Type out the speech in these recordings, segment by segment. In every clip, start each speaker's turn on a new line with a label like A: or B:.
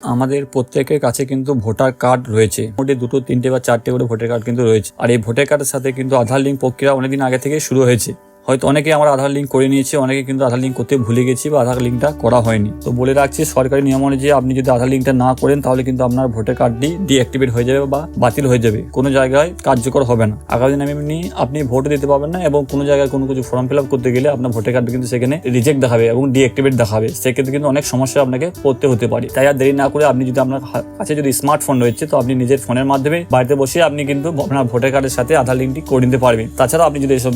A: আমাদের প্রত্যেকের কাছে কিন্তু ভোটার কার্ড রয়েছে। মোটে দুটো, তিনটে বা চারটে করে ভোটার কার্ড কিন্তু রয়েছে। আর এই ভোটার কার্ডের সাথে কিন্তু আধার লিঙ্ক প্রক্রিয়া অনেকদিন আগে থেকে শুরু হয়েছে। হয়তো অনেকে আমার আধার লিঙ্ক করে নিয়েছে অনেকে কিন্তু আধার লিঙ্ক করতে ভুলে গেছি বা আধার লিঙ্কটা করা হয়নি। তো বলে রাখছি, সরকারি নিয়ম অনুযায়ী আপনি যদি আধার লিঙ্কটা না করেন, তাহলে কিন্তু আপনার ভোটার কার্ডটি ডিঅ্যাক্টিভেট হয়ে যাবে বা বাতিল হয়ে যাবে। কোনো জায়গায় কার্যকর হবে না। আগামী দিনে এমনি আপনি ভোট দিতে পারবেন না এবং কোনো জায়গায় কোনো কিছু ফর্ম ফিল আপ করতে গেলে আপনার ভোটার কার্ড কিন্তু সেখানে রিজেক্ট দেখাবে এবং ডিঅ্যাক্টিভেট দেখাবে। সেক্ষেত্রে কিন্তু অনেক সমস্যা আপনাকে পড়তে হতে পারে। তাই আর দেরি না করে আপনি যদি আপনার কাছে যদি স্মার্টফোন রয়েছে, তো আপনি নিজের ফোনের মাধ্যমে বাড়িতে বসে আপনি কিন্তু আপনার ভোটার কার্ডের সাথে আধার লিঙ্কটি করে নিতে পারবেন। তাছাড়া আপনি যদি এসব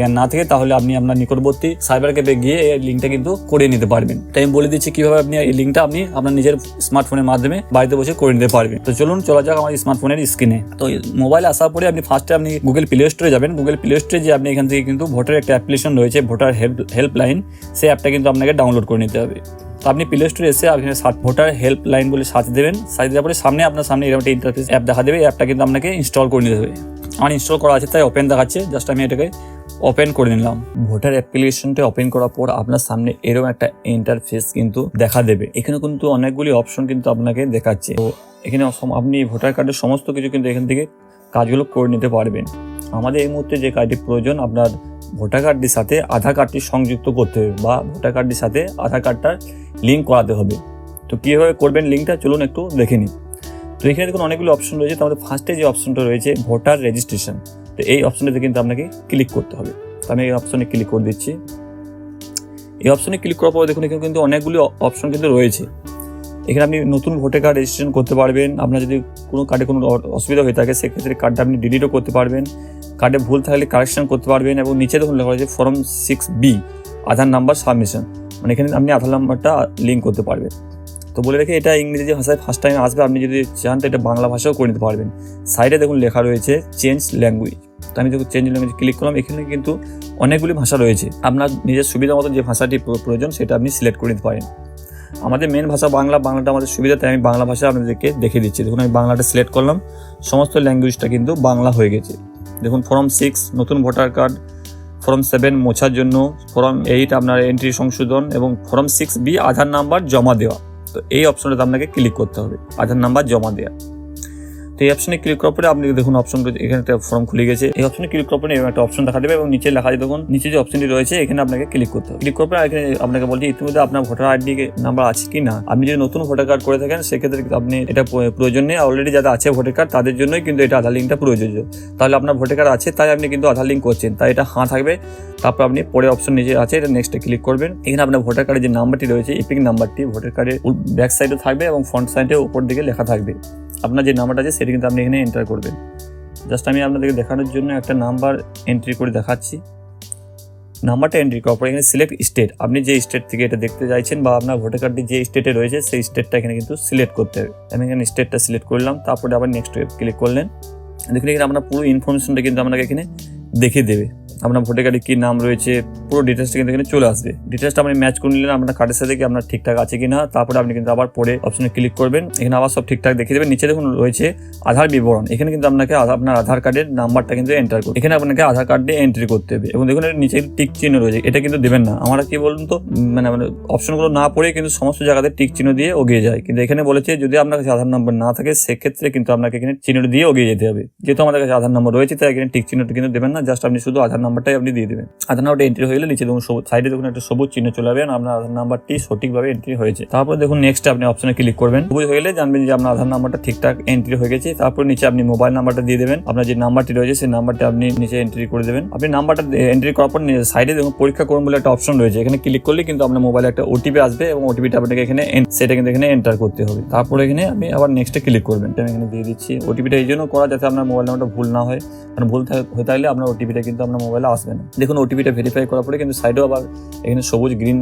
A: জ্ঞান না থাকে তাহলে আপনি আপনার নিকটবর্তী সাইবার ক্যাফে গিয়ে এই লিঙ্কটা কিন্তু করে নিতে পারবেন। তাই আমি বলে দিচ্ছি, কীভাবে আপনি এই লিঙ্কটা আপনি আপনার নিজের স্মার্টফোনের মাধ্যমে বাড়িতে বসে করে নিতে পারবেন। তো চলুন, চলা যাক আমার স্মার্টফোনের স্ক্রিনে তো মোবাইল আসার পরে আপনি ফার্স্টে আপনি গুগল প্লে স্টোরে যাবেন। গুগল প্লে স্টোরে যে আপনি এখান থেকে কিন্তু ভোটার একটা অ্যাপ্লিকেশন রয়েছে ভোটার হেল্প হেল্পলাইন সেই অ্যাপটা কিন্তু আপনাকে ডাউনলোড করে নিতে হবে। তো আপনি প্লে স্টোরে এসে আপনি ভোটার হেল্প লাইন বলে সার্চ দেবেন। সার্চ দেওয়ার পরে সামনে আপনার সামনে এরকম একটা ইন্টারফেস অ্যাপ দেখা দেবে। অ্যাপটা কিন্তু আপনাকে ইনস্টল করে নিতে হবে। আমার ইনস্টল করা আছে, তাই ওপেন দেখাচ্ছে। জাস্ট আমি এটাকে ওপেন করে নিলাম। ভোটার অ্যাপ্লিকেশনটা ওপেন করার পর আপনার সামনে এরকম একটা ইন্টারফেস কিন্তু দেখা দেবে। এখানে কিন্তু অনেকগুলি অপশন কিন্তু আপনাকে দেখাচ্ছে। তো এখানে আপনি ভোটার কার্ডের সমস্ত কিছু কিন্তু এখান থেকে কাজগুলো করে নিতে পারবেন। আমাদের এই মুহূর্তে যে কাজটি প্রয়োজন, আপনার ভোটার কার্ডটির সাথে আধার কার্ডটি সংযুক্ত করতে হবে বা ভোটার কার্ডটির সাথে আধার কার্ডটার লিঙ্ক করাতে হবে। তো কীভাবে করবেন লিঙ্কটা চলুন একটু দেখে নিই। তো এখানে দেখুন অনেকগুলো অপশন রয়েছে। তো আমাদের ফার্স্টে যে অপশনটা রয়েছে, ভোটার রেজিস্ট্রেশন তো এই অপশনটাতে কিন্তু আপনাকে ক্লিক করতে হবে। তো আমি এই অপশনে ক্লিক করে দিচ্ছি। এই অপশনে ক্লিক করার পরে দেখুন, এখানে কিন্তু অনেকগুলি অপশন কিন্তু রয়েছে। এখানে আপনি নতুন ভোটার কার্ড রেজিস্ট্রেশন করতে পারবেন। আপনার যদি কোনো কার্ডে কোনো অসুবিধা হয়ে থাকে, সেক্ষেত্রে কার্ডটা আপনি ডিলিটও করতে পারবেন। কার্ডে ভুল থাকলে কারেকশন করতে পারবেন এবং নিচে দেখুন লেখা রয়েছে form six B Aadhaar number submission মানে এখানে আপনি আধার নাম্বারটা লিঙ্ক করতে পারবেন। তো বলে রেখে এটা ইংরেজি ভাষায় ফার্স্ট টাইম আসবে। আপনি যদি চান তো এটা বাংলা ভাষাও করে নিতে পারবেন। সাইডে দেখুন লেখা রয়েছে চেঞ্জ ল্যাঙ্গুয়েজ আমি যখন চেঞ্জ ল্যাঙ্গুয়েজ ক্লিক করলাম, এখানে কিন্তু অনেকগুলি ভাষা রয়েছে। আপনার নিজের সুবিধা মতো যে ভাষাটি প্রয়োজন, সেটা আপনি সিলেক্ট করে নিতে পারেন। আমাদের মেন ভাষা বাংলা, বাংলাটা আমাদের সুবিধা, তাই আমি বাংলা ভাষা আপনাদেরকে দেখে দিচ্ছি। দেখুন, আমি বাংলাটা সিলেক্ট করলাম, সমস্ত ল্যাঙ্গুয়েজটা কিন্তু বাংলা হয়ে গেছে। দেখুন ফর্ম সিক্স নতুন ভোটার কার্ড ফর্ম সেভেন মোছার জন্য ফর্ম এইট আপনার এন্ট্রি সংশোধন, এবং form six B Aadhaar number জমা দেওয়া। তো এই অপশনটাতে আপনাকে ক্লিক করতে হবে, আধার নাম্বার জমা দেওয়া। তো এই অপশনে ক্লিক করার পরে আপনি দেখুন অপশন এখানে একটা ফর্ম খুলে গেছে। এই অপশনে ক্লিক করার পরে একটা অপশন দেখা দেবে এবং নিচে লেখা আছে, দেখুন, নিচে যে অপশনটি রয়েছে, এখানে আপনাকে ক্লিক করতে হবে। ক্লিক করার পরে এখানে আপনাকে বলছে, ইতিমধ্যে আপনার ভোটার আইডি নাম্বার আছে কি না? আপনি যদি নতুন ভোটার কার্ড করে থাকেন, সেক্ষেত্রে আপনি এটা প্রয়োজন নেই। অলরেডি যাদের আছে ভোটার কার্ড তাদের জন্যই কিন্তু এটা আধার লিঙ্কটা প্রয়োজনীয় তাহলে আপনার ভোটার কার্ড আছে, তাই আপনি কিন্তু আধার লিঙ্ক করছেন। তাই এটা হাঁ থাকবে। তারপর আপনি পরে অপশন নিচে আছে, এটা নেক্সটে ক্লিক করবেন। এখানে আপনার ভোটার কার্ডের যে নাম্বারটি রয়েছে ইপিক নাম্বারটি ভোটার কার্ডের ব্যাক সাইডে থাকবে এবং ফ্রন্ট সাইডে উপর দিকে লেখা থাকবে। আপনার যে নাম্বারটা আছে, সেটা কিন্তু আপনি এখানে এন্টার করবেন। জাস্ট আমি আপনাদেরকে দেখানোর জন্য একটা নাম্বার এন্ট্রি করে দেখাচ্ছি। নাম্বারটা এন্ট্রি করার পর এখানে সিলেক্ট স্টেট আপনি যে স্টেট থেকে এটা দেখতে চাইছেন বা আপনার ভোটার কার্ডটি যে স্টেটে রয়েছে, সেই স্টেটটা এখানে কিন্তু সিলেক্ট করতে হবে। আমি এখানে স্টেটটা সিলেক্ট করলাম, তারপরে আবার নেক্সট ক্লিক করলেন। দেখুন, এখানে আপনার পুরো ইনফরমেশনটা কিন্তু আপনাকে এখানে দেখিয়ে দেবে। আপনার ভোটার কার্ডে কী নাম রয়েছে, পুরো ডিটেলসটা কিন্তু এখানে চলে আসবে। ডিটেলসটা আপনি ম্যাচ করে নিলেন, আপনার কার্ডের সাথে কি আপনার ঠিকঠাক আছে কি না তারপরে আপনি কিন্তু আবার পরে অপশনে ক্লিক করবেন। এখানে আবার সব ঠিকঠাক দেখিয়ে দেবেন। নিচে দেখুন রয়েছে আধার বিবরণ। এখানে কিন্তু আপনাকে আপনার আধার কার্ডের নাম্বারটা কিন্তু এন্টার করতে এখানে আপনাকে আধার কার্ড দিয়ে এন্ট্রি করতে হবে। এবং দেখুন নিচে টিক চিহ্ন রয়েছে। এটা কিন্তু দেবেন না। আমরা কি বলুন তো মানে মানে অপশনগুলো না পড়ে কিন্তু সমস্ত জায়গাতে টিক চিহ্ন দিয়ে ওগিয়ে যায়। কিন্তু এখানে বলেছে যদি আপনার কাছে আধার নাম্বার না থাকে, সেক্ষেত্রে কিন্তু আপনাকে এখানে চিহ্ন দিয়ে ওগিয়ে যেতে হবে। যেহেতু আমাদের কাছে আধার নাম্বার রয়েছে, তাই এখানে টিক চিহ্নটা কিন্তু দেবেন না। জাস্ট আপনি শুধু আধার নাম্বারটাই আপনি দিয়ে দেবেন। আধার নাম্বারটা এন্ট্রি হয়ে গেলে নিচে দেখুন সাইডে দেখুন একটা সবুজ চিহ্ন চলে যাবে আপনার আধার নাম্বারটি সঠিকভাবে এন্ট্রি হয়েছে। তারপর দেখুন নেক্সট আপনি অপশনে ক্লিক করবেন। সবুজ হয়ে গেলে জানবেন যে আপনার আধার নাম্বারটা ঠিকঠাক এন্ট্রি হয়ে গেছে। তারপর নিচে আপনি মোবাইল নাম্বারটা দিয়ে দেবেন। আপনার যে নাম্বারটি রয়েছে, সেই নাম্বারটা আপনি নিচে এন্ট্রি করে দেবেন। আপনি নাম্বারটা এন্ট্রি করার পর সাইডে দেখুন পরীক্ষা করুন বলে একটা অপশন রয়েছে। এখানে ক্লিক করলে কিন্তু আপনার মোবাইলে একটা ওটিপি আসবে এবং ওটিপিটা আপনাকে এখানে সেটা কিন্তু এখানে এন্টার করতে হবে। তারপরে এখানে আপনি আবার নেক্সটে ক্লিক করবেন। আমি এখানে দিয়ে দিচ্ছি। ওটিপিটা এই জন্য করা যাতে আপনার মোবাইল নাম্বারটা ভুল না হয়। কারণ ভুল হয়ে থাকলে আপনার ওটিপিটা কিন্তু আপনার মোবাইলে আসবে না। দেখুন ওটিপিটা ভেরিফাই করার পরে কিন্তু সাইডেও আবার এখানে সবুজ গ্রিন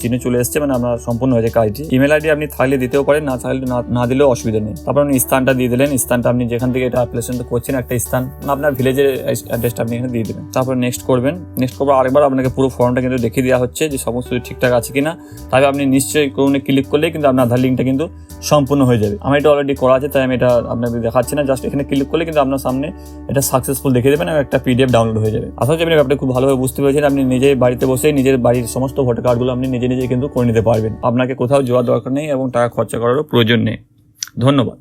A: চিহ্ন চলে এসছে মানে আপনার সম্পূর্ণ হয়েছে কাজটি। ইমেল আইডি আপনি থাকলে দিতেও পারেন, না থাকলে না- দিলেও অসুবিধা নেই। তারপর আপনি স্থানটা দিয়ে দিলেন, স্থানটা আপনি যেখান থেকে এটা অ্যাপ্লিকেশনটা করছেন, একটা স্থান না আপনার ভিলেজের অ্যাড্রেসটা আপনি এখানে দিয়ে দেবেন তারপর নেক্সট করবেন। নেক্সট করব আরেকবার আপনাকে পুরো ফর্মটা কিন্তু দেখিয়ে দেওয়া হচ্ছে যে সমস্ত ঠিকঠাক আছে কিনা। তবে আপনি নিশ্চয়ই কোনো ক্লিক করলে কিন্তু আপনার আধার লিঙ্কটা কিন্তু সম্পূর্ণ হয়ে যাবে। আমার এটা অলরেডি করা আছে, তাই আমি এটা আপনাকে দেখাচ্ছি না। জাস্ট এখানে ক্লিক করলে কিন্তু আপনার সামনে এটা সাকসেসফুল দেখিয়ে দেবেন এবং একটা পিডিএফ ডাউনলোড হয়ে যাবে। আসলে আপনি খুব ভালোভাবে বুঝতে পেরেছেন। আপনি নিজে বাড়িতে বসে নিজের বাড়ির সমস্ত ভোটার কার্ডগুলো আপনি নিজে নিজে কিন্তু করে নিতে পারবেন। আপনাকে কোথাও যাওয়ার দরকার নেই এবং টাকা খরচা করারও প্রয়োজন নেই। ধন্যবাদ।